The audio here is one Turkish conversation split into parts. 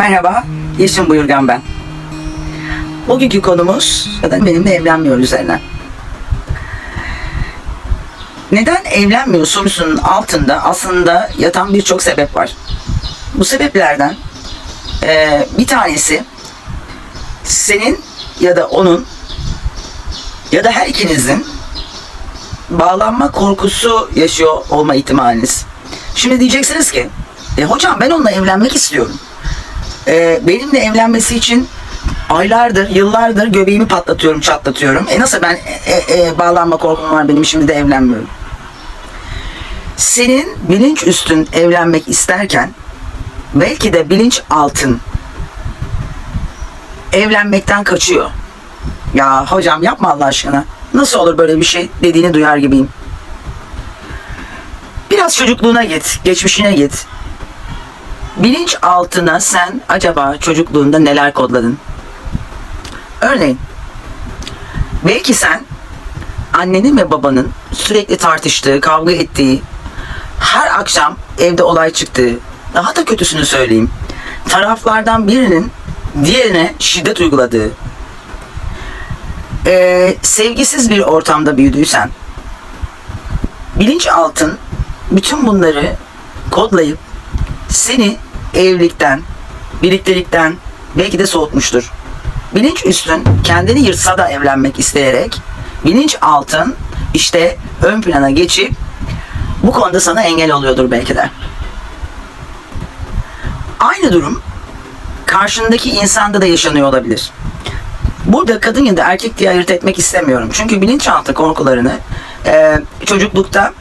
Merhaba, Yeşim Buyurgan ben. Bugünkü konumuz da benimle evlenmiyor üzerine. Neden evlenmiyor sorusunun altında aslında yatan birçok sebep var. Bu sebeplerden eee, bir tanesi senin ya da onun ya da her ikinizin bağlanma korkusu yaşıyor olma ihtimaliniz. Şimdi diyeceksiniz ki, e, hocam ben onunla evlenmek istiyorum. E, benimle evlenmesi için aylardır, yıllardır göbeğimi patlatıyorum, çatlatıyorum. E nasıl ben e, e, bağlanma korkum var benim şimdi de evlenmiyorum. Senin bilinç üstün evlenmek isterken belki de bilinç altın evlenmekten kaçıyor. Ya hocam yapma Allah aşkına. Nasıl olur böyle bir şey dediğini duyar gibiyim. Biraz çocukluğuna git, geçmişine git. Bilinç altına sen acaba çocukluğunda neler kodladın? Örneğin, belki sen annenin ve babanın sürekli tartıştığı, kavga ettiği, her akşam evde olay çıktığı, daha da kötüsünü söyleyeyim, taraflardan birinin diğerine şiddet uyguladığı, eee, sevgisiz bir ortamda büyüdüysen, bilinçaltın bütün bunları kodlayıp seni evlilikten, birliktelikten belki de soğutmuştur. Bilinç üstün kendini yırtsa da evlenmek isteyerek bilinç altın işte ön plana geçip bu konuda sana engel oluyordur belki de. Aynı durum karşındaki insanda da yaşanıyor olabilir. Burada kadın ya da erkek diye ayırt etmek istemiyorum. Çünkü bilinçaltı korkularını e, çocuklukta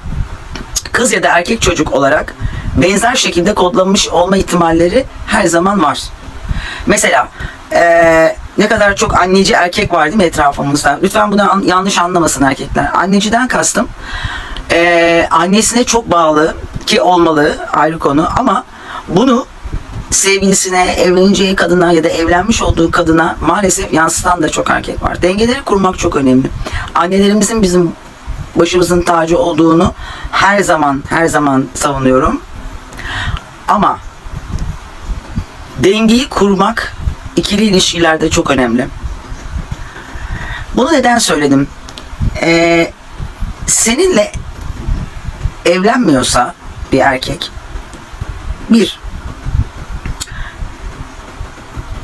kız ya da erkek çocuk olarak benzer şekilde kodlanmış olma ihtimalleri her zaman var. Mesela eee, ne kadar çok anneci erkek var değil mi etrafımızda? Lütfen bunu an- yanlış anlamasın erkekler. Anneciden kastım eee, annesine çok bağlı ki olmalı ayrı konu ama bunu sevgilisine, evleneceği kadına ya da evlenmiş olduğu kadına maalesef yansıtan da çok erkek var. Dengeleri kurmak çok önemli. Annelerimizin bizim başımızın tacı olduğunu her zaman her zaman savunuyorum. Ama dengeyi kurmak ikili ilişkilerde çok önemli. Bunu neden söyledim? Ee, seninle evlenmiyorsa bir erkek bir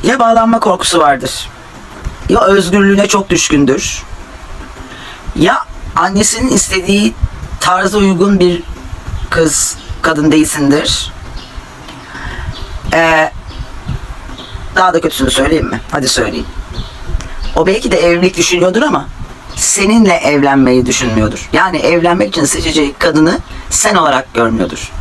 ya bağlanma korkusu vardır ya özgürlüğüne çok düşkündür ya annesinin istediği tarza uygun bir kız kadın değilsindir. Ee, daha da kötüsünü söyleyeyim mi? Hadi söyleyeyim. O belki de evlilik düşünüyordur ama seninle evlenmeyi düşünmüyordur. Yani evlenmek için seçeceği kadını sen olarak görmüyordur.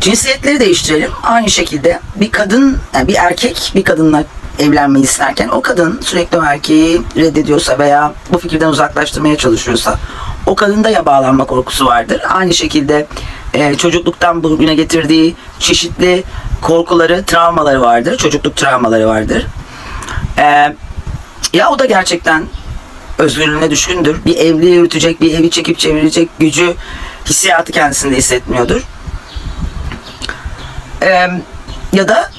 Cinsiyetleri değiştirelim. Aynı şekilde bir kadın, yani bir erkek bir kadınla evlenmeyi isterken o kadın sürekli o erkeği reddediyorsa veya bu fikirden uzaklaştırmaya çalışıyorsa o kadında ya bağlanma korkusu vardır. Aynı şekilde e, çocukluktan bugüne getirdiği çeşitli korkuları, travmaları vardır. Çocukluk travmaları vardır. E, ya o da gerçekten özgürlüğüne düşkündür. Bir evliliği yürütecek, bir evi çekip çevirecek gücü, hissiyatı kendisinde hissetmiyordur. Ee, ya da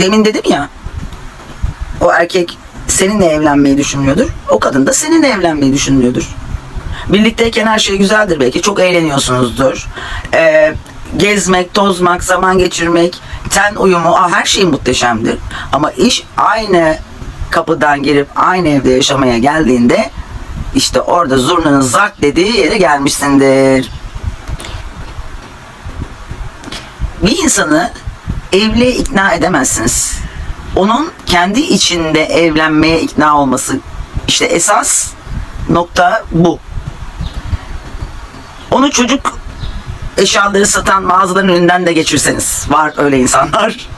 demin dedim ya o erkek seninle evlenmeyi düşünmüyordur. O kadın da seninle evlenmeyi düşünmüyordur. Birlikteyken her şey güzeldir belki. Çok eğleniyorsunuzdur. Ee, gezmek, tozmak, zaman geçirmek, ten uyumu ah, her şey muhteşemdir. Ama iş aynı kapıdan girip aynı evde yaşamaya geldiğinde işte orada zurnanın zart dediği yere gelmişsindir. bir insanı evliliğe ikna edemezsiniz. Onun kendi içinde evlenmeye ikna olması işte esas nokta bu. Onu çocuk eşyaları satan mağazaların önünden de geçirseniz var öyle insanlar.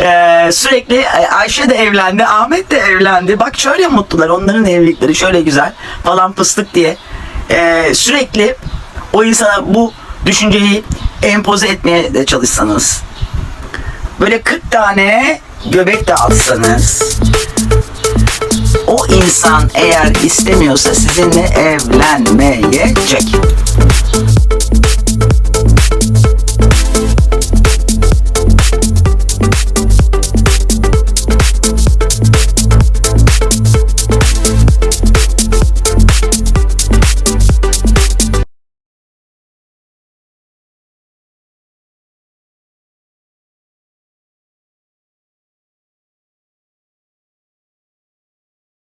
Ee, sürekli e, Ayşe de evlendi, Ahmet de evlendi. Bak şöyle mutlular, onların evlilikleri şöyle güzel falan fıstık diye. Ee, sürekli o insana bu düşünceyi empoze etmeye de çalışsanız. Böyle 40 tane göbek. O insan eğer istemiyorsa sizinle evlenmeyecek.